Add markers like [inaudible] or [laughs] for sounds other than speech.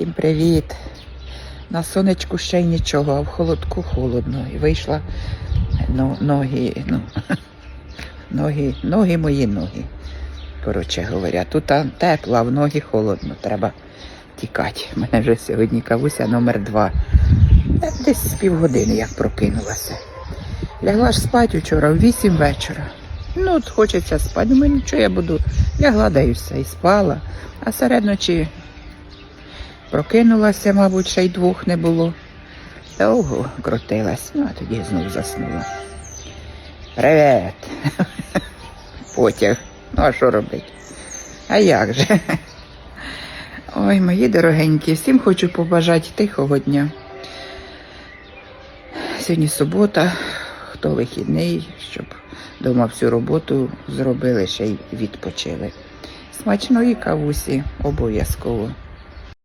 Всім привіт. На сонечку ще й нічого, а в холодку холодно. І вийшла ну, ноги, ну, [laughs] ноги, ноги мої ноги. Коротше говоря, тут тепло, а в ноги холодно. Треба тікати. У мене вже сьогодні кавуся номер два. Десь з півгодини як прокинулася. Лягла ж спати вчора в вісім вечора. Ну, от хочеться спати. Думаю, нічого я буду. І все, і спала. А серед ночі прокинулася, мабуть, ще й двох не було. Довго крутилась, ну а тоді знов заснула. Привет! [laughs] Потяг. Ну, а що робити? А як же? [laughs] Ой, мої дорогенькі, всім хочу побажати тихого дня. Сьогодні субота, хто вихідний, щоб вдома всю роботу зробили, ще й відпочили. Смачної кавусі обов'язково.